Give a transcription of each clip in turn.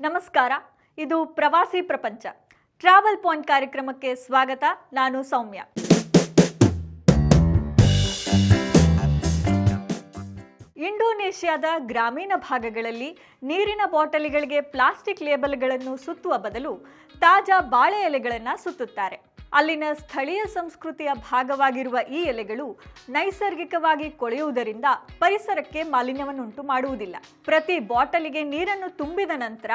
ನಮಸ್ಕಾರ. ಇದು ಪ್ರವಾಸಿ ಪ್ರಪಂಚ. ಟ್ರಾವೆಲ್ ಪಾಯಿಂಟ್ ಕಾರ್ಯಕ್ರಮಕ್ಕೆ ಸ್ವಾಗತ. ನಾನು ಸೌಮ್ಯ. ಇಂಡೋನೇಷ್ಯಾದ ಗ್ರಾಮೀಣ ಭಾಗಗಳಲ್ಲಿ ನೀರಿನ ಬಾಟಲಿಗಳಿಗೆ ಪ್ಲಾಸ್ಟಿಕ್ ಲೇಬಲ್ಗಳನ್ನು ಸುತ್ತುವ ಬದಲು ತಾಜಾ ಬಾಳೆ ಎಲೆಗಳನ್ನು ಸುತ್ತುತ್ತಾರೆ. ಅಲ್ಲಿನ ಸ್ಥಳೀಯ ಸಂಸ್ಕೃತಿಯ ಭಾಗವಾಗಿರುವ ಈ ಎಲೆಗಳು ನೈಸರ್ಗಿಕವಾಗಿ ಕೊಳೆಯುವುದರಿಂದ ಪರಿಸರಕ್ಕೆ ಮಾಲಿನ್ಯವನ್ನುಂಟು ಮಾಡುವುದಿಲ್ಲ. ಪ್ರತಿ ಬಾಟಲಿಗೆ ನೀರನ್ನು ತುಂಬಿದ ನಂತರ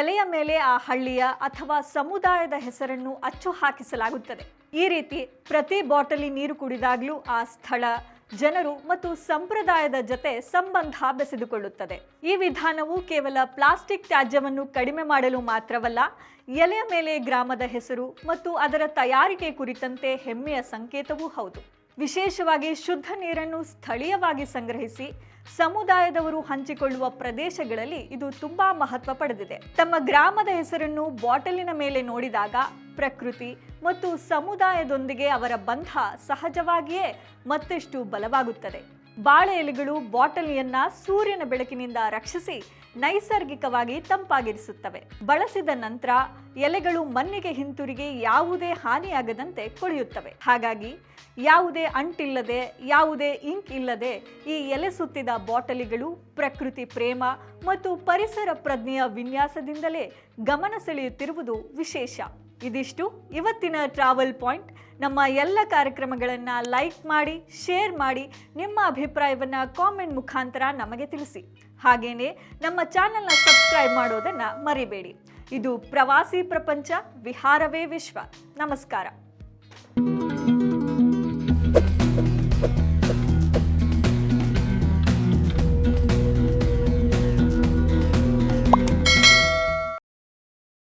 ಎಲೆಯ ಮೇಲೆ ಆ ಹಳ್ಳಿಯ ಅಥವಾ ಸಮುದಾಯದ ಹೆಸರನ್ನು ಅಚ್ಚು ಹಾಕಿಸಲಾಗುತ್ತದೆ ಈ ರೀತಿ ಪ್ರತಿ ಬಾಟಲಿ ನೀರು ಕುಡಿದಾಗಲೂ ಆ ಸ್ಥಳ ಜನರು ಮತ್ತು ಸಂಪ್ರದಾಯದ ಜೊತೆ ಸಂಬಂಧ ಬೆಸೆದುಕೊಳ್ಳುತ್ತದೆ. ಈ ವಿಧಾನವು ಕೇವಲ ಪ್ಲಾಸ್ಟಿಕ್ ತ್ಯಾಜ್ಯವನ್ನು ಕಡಿಮೆ ಮಾಡಲು ಮಾತ್ರವಲ್ಲ, ಎಲೆಯ ಮೇಲೆ ಗ್ರಾಮದ ಹೆಸರು ಮತ್ತು ಅದರ ತಯಾರಿಕೆ ಕುರಿತಂತೆ ಹೆಮ್ಮೆಯ ಸಂಕೇತವೂ ಹೌದು. ವಿಶೇಷವಾಗಿ ಶುದ್ಧ ನೀರನ್ನು ಸ್ಥಳೀಯವಾಗಿ ಸಂಗ್ರಹಿಸಿ ಸಮುದಾಯದವರು ಹಂಚಿಕೊಳ್ಳುವ ಪ್ರದೇಶಗಳಲ್ಲಿ ಇದು ತುಂಬಾ ಮಹತ್ವ ಪಡೆದಿದೆ. ತಮ್ಮ ಗ್ರಾಮದ ಹೆಸರನ್ನು ಬಾಟಲಿನ ಮೇಲೆ ನೋಡಿದಾಗ ಪ್ರಕೃತಿ ಮತ್ತು ಸಮುದಾಯದೊಂದಿಗೆ ಅವರ ಬಂಧ ಸಹಜವಾಗಿಯೇ ಮತ್ತಷ್ಟು ಬಲವಾಗುತ್ತದೆ. ಬಾಳೆ ಎಲೆಗಳು ಬಾಟಲಿಯನ್ನ ಸೂರ್ಯನ ಬೆಳಕಿನಿಂದ ರಕ್ಷಿಸಿ ನೈಸರ್ಗಿಕವಾಗಿ ತಂಪಾಗಿರಿಸುತ್ತವೆ. ಬಳಸಿದ ನಂತರ ಎಲೆಗಳು ಮಣ್ಣಿಗೆ ಹಿಂತಿರುಗಿ ಯಾವುದೇ ಹಾನಿಯಾಗದಂತೆ ಕೊಳೆಯುತ್ತವೆ. ಹಾಗಾಗಿ ಯಾವುದೇ ಅಂಟಿಲ್ಲದೆ, ಯಾವುದೇ ಇಂಕ್ ಇಲ್ಲದೆ ಈ ಎಲೆ ಸುತ್ತಿದ ಬಾಟಲಿಗಳು ಪ್ರಕೃತಿ ಪ್ರೇಮ ಮತ್ತು ಪರಿಸರ ಪ್ರಜ್ಞೆಯ ವಿನ್ಯಾಸದಿಂದಲೇ ಗಮನ ಸೆಳೆಯುತ್ತಿರುವುದು ವಿಶೇಷ. ಇದಿಷ್ಟು ಇವತ್ತಿನ ಟ್ರಾವೆಲ್ ಪಾಯಿಂಟ್ ನಮ್ಮ ಎಲ್ಲ ಕಾರ್ಯಕ್ರಮಗಳನ್ನು ಲೈಕ್ ಮಾಡಿ ಶೇರ್ ಮಾಡಿ, ನಿಮ್ಮ ಅಭಿಪ್ರಾಯವನ್ನು ಕಾಮೆಂಟ್ ಮುಖಾಂತರ ನಮಗೆ ತಿಳಿಸಿ. ಹಾಗೆಯೇ ನಮ್ಮ ಚಾನೆಲ್ನ ಸಬ್ಸ್ಕ್ರೈಬ್ ಮಾಡೋದನ್ನು ಮರಿಬೇಡಿ. ಇದು ಪ್ರವಾಸಿ ಪ್ರಪಂಚ, ವಿಹಾರವೇ ವಿಶ್ವ. ನಮಸ್ಕಾರ.